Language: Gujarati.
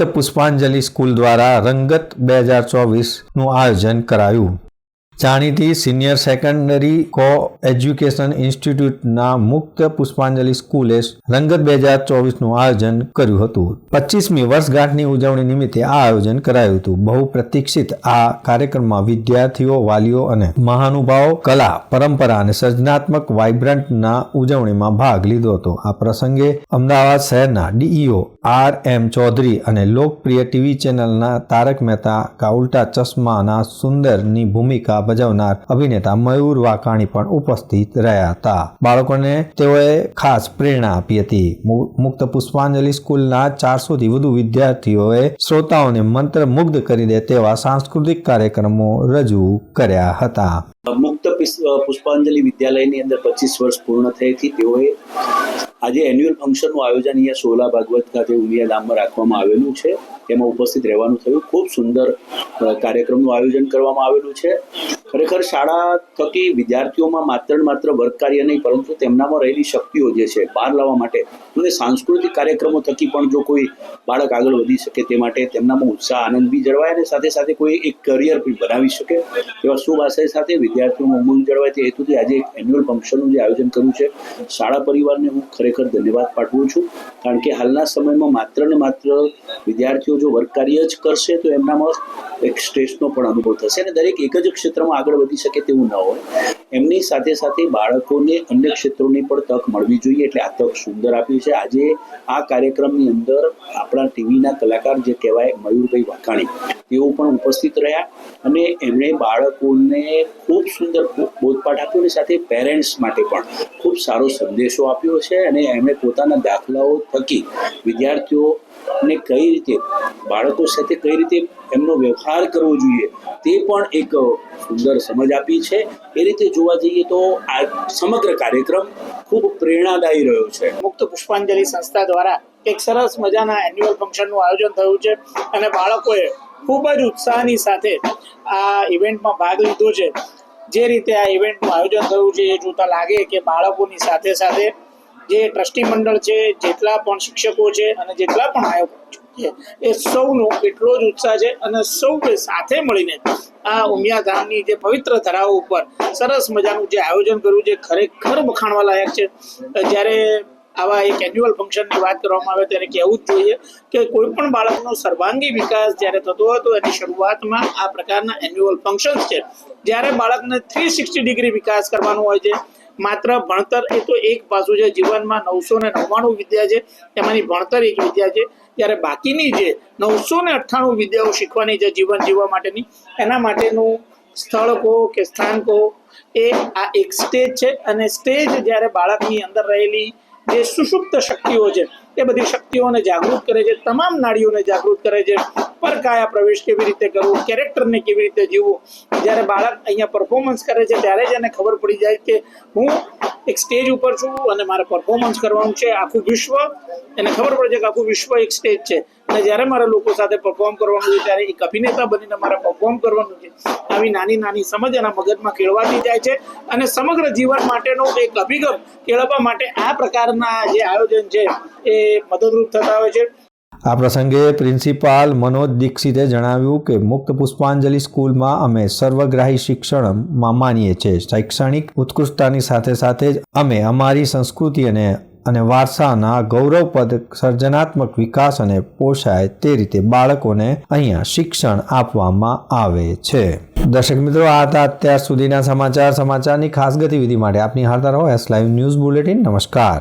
મુક્ત પુષ્પાંજલિ સ્કૂલ દ્વારા રંગત બે હજાર ચોવીસનું આયોજન કરાયું. જાણીતી સિનિયર સેકન્ડરી કો એજ્યુકેશન ઇન્સ્ટિટ્યૂટના મુક્ત પુષ્પાંજલિ સ્કૂલે રંગત બે હજાર ચોવીસનું આયોજન કર્યું હતું. પચીસમી વર્ષગાંઠની ઉજવણી નિમિત્તે આ આયોજન કરાયું હતું. બહુ પ્રતીક્ષિત આ કાર્યક્રમમાં વિદ્યાર્થીઓ, વાલીઓ અને મહાનુભાવો, કલા, પરંપરા અને સર્જનાત્મક વાઇબ્રન્ટના ઉજવણીમાં ભાગ લીધો હતો. આ પ્રસંગે અમદાવાદ શહેરના ડીઈઓ આર એમ ચૌધરી અને લોકપ્રિય ટીવી ચેનલના તારક મહેતા કા ઉલ્ટા ચશ્માના સુંદરની ભૂમિકા ભજવનાર અભિનેતા મયુર વાકાણી પણ ઉપસ્થિત રહ્યા હતા. બાળકોને તેઓએ ખાસ પ્રેરણા આપી હતી. મુક્ત પુષ્પાંજલિ સ્કૂલના ચારસોથી વધુ વિદ્યાર્થીઓએ શ્રોતાઓને મંત્રમુગ્ધ કરી દે તેવા સાંસ્કૃતિક કાર્યક્રમો રજૂ કર્યા હતા. મુક્ત પુષ્પાંજલિ વિદ્યાલયની અંદર પચીસ વર્ષ પૂર્ણ થઈ હતી. તેઓએ આજે એન્યુઅલ ફંક્શનનું આયોજન અહીંયા સોલા ભાગવત ખાતે ઉમિયા ધામમાં રાખવામાં આવેલું છે. તેમાં ઉપસ્થિત રહેવાનું થયું. ખૂબ સુંદર કાર્યક્રમનું આયોજન કરવામાં આવેલું છે. ખરેખર શાળા થકી વિદ્યાર્થીઓમાં માત્ર માત્ર વર્ગ કાર્ય નહીં, પરંતુ તેમનામાં રહેલી શક્તિઓ જે છે, બહાર લાવવા માટે અને સાંસ્કૃતિક કાર્યક્રમો થકી પણ જો કોઈ બાળક આગળ વધી શકે તે માટે તેમનામાં ઉત્સાહ, આનંદ બી જળવાય અને સાથે સાથે કોઈ એક કરિયર બી બનાવી શકે એવા શુભ આશય સાથે વિદ્યાર્થીઓમાં ઉમંગ જળવાય તે હેતુથી આજે એન્યુઅલ ફંક્શનનું જે આયોજન કર્યું છે. શાળા પરિવારને હું ખરેખર ધન્યવાદ પાઠવું છું, કારણ કે હાલના સમયમાં માત્ર ને માત્ર વિદ્યાર્થીઓ જો વર્ગ કાર્ય જ કરશે તો એમનામાં એક સ્ટ્રેસનો પણ અનુભવ થશે અને દરેક એક જ ક્ષેત્રમાં આગળ વધી શકે તેવું ન હોય. એમની સાથે સાથે બાળકોને અન્ય ક્ષેત્રોની પણ તક મળવી જોઈએ એટલે આ તક સુંદર આપ્યું છે. આજે આ કાર્યક્રમની અંદર આપણા ટીવીના કલાકાર જે કહેવાય મયુરભાઈ વાઘાણી, તેઓ પણ ઉપસ્થિત રહ્યા અને એમણે બાળકોને ખૂબ સુંદર બોધપાઠ આપ્યો અને સાથે પેરેન્ટ્સ માટે પણ ખૂબ સારો સંદેશો આપ્યો છે અને એમણે પોતાના દાખલાઓ થકી વિદ્યાર્થીઓને કઈ રીતે બાળકો સાથે કઈ રીતે એમનો વ્યવહાર કરવો જોઈએ તે પણ એક સુંદર સમજ આપી છે. એ રીતે જોવા જઈએ તો આ સમગ્ર કાર્યક્રમ ખૂબ પ્રેરણાદાયી રહ્યો છે. મુક્ત પુષ્પાંજલિ સંસ્થા દ્વારા એક સરસ મજાના એન્યુઅલ ફંક્શનનું આયોજન થયું છે અને બાળકોએ ખૂબ જ ઉત્સાહની સાથે આ ઇવેન્ટમાં ભાગ લીધો છે. જે રીતે આ ઇવેન્ટનું આયોજન થયું છે એ જોતા લાગે કે બાળકોની સાથે સાથે જે ટ્રસ્ટી મંડળ છે, જેટલા પણ શિક્ષકો છે અને જેટલા પણ આયોજકો છે, એ સૌનો એટલો જ ઉત્સાહ છે અને સૌ સાથે મળીને આ ઉમિયા ધામની જે પવિત્ર ધરાઓ ઉપર સરસ મજાનું જે આયોજન કર્યું છે, ખરેખર વખાણવા લાયક છે. જ્યારે આવા એક એન્યુઅલ ફંક્શનની વાત કરવામાં આવે ત્યારે કહેવું જ જોઈએ કે કોઈ પણ બાળકનો સર્વાંગી વિકાસ જ્યારે થતો હતો, એની શરૂઆતમાં આ પ્રકારના એન્યુઅલ ફંક્શન્સ છે. જ્યારે બાળકને થ્રી સિક્સટી ડિગ્રી વિકાસ કરવાનો હોય છે માત્ર ભણતર એ તો એક પાસું છે. જીવનમાં નવસો ને નવ્વાણું વિદ્યા છે. એમાંની ભણતર એક વિદ્યા છે. ત્યારે બાકીની જે નવસો ને અઠ્ઠાણું વિદ્યાઓ શીખવાની છે જીવન જીવવા માટેની, એના માટેનું સ્થળ કહો કે સ્થાન કહો, એ આ એક સ્ટેજ છે. અને સ્ટેજ જ્યારે બાળકની અંદર રહેલી જે સુષુપ્ત શક્તિઓ છે, એ બધી શક્તિઓને જાગૃત કરે છે. તમામ નાડીઓને જાગૃત કરે છે. પરકાયા પ્રવેશ કેવી રીતે કરવો, કેરેક્ટરને કેવી રીતે જીવવું? જ્યારે બાળક અહીંયા પરફોર્મન્સ કરે છે, ત્યારે જ એને ખબર પડી જાય કે હું એક સ્ટેજ ઉપર છું અને મારે પરફોર્મન્સ કરવાનું છે. આખું વિશ્વ એને ખબર પડે છે કે આખું વિશ્વ એક સ્ટેજ છે. અને જ્યારે મારે લોકો સાથે પરફોર્મ કરવાનું છે ત્યારે એક અભિનેતા બનીને મારે પરફોર્મ કરવાનું છે. આવી નાની નાની સમજ એના મગજમાં કેળવાતી જાય છે અને સમગ્ર જીવન માટેનો એક અભિગમ કેળવવા માટે આ પ્રકારના જે આયોજન છે, એ મદદરૂપ થતા હોય છે. આ પ્રસંગે પ્રિન્સિપાલ મનોજ દીક્ષિતે જણાવ્યું કે મુક્ત પુષ્પાંજલિ સ્કૂલમાં અમે સર્વગ્રાહી શિક્ષણમાં માનીએ છીએ. શૈક્ષણિક ઉત્કૃષ્ટતાની સાથે સાથે જ અમે અમારી સંસ્કૃતિ અને અને વારસાના ગૌરવપદ, સર્જનાત્મક વિકાસ અને પોષાય તે રીતે બાળકોને અહીંયા શિક્ષણ આપવામાં આવે છે. દર્શક મિત્રો, આ હતા અત્યાર સુધીના સમાચાર. સમાચારની ખાસ ગતિવિધિ માટે આપની હાલતા રહો. એસ લાઈવ ન્યૂઝ બુલેટિન નમસ્કાર.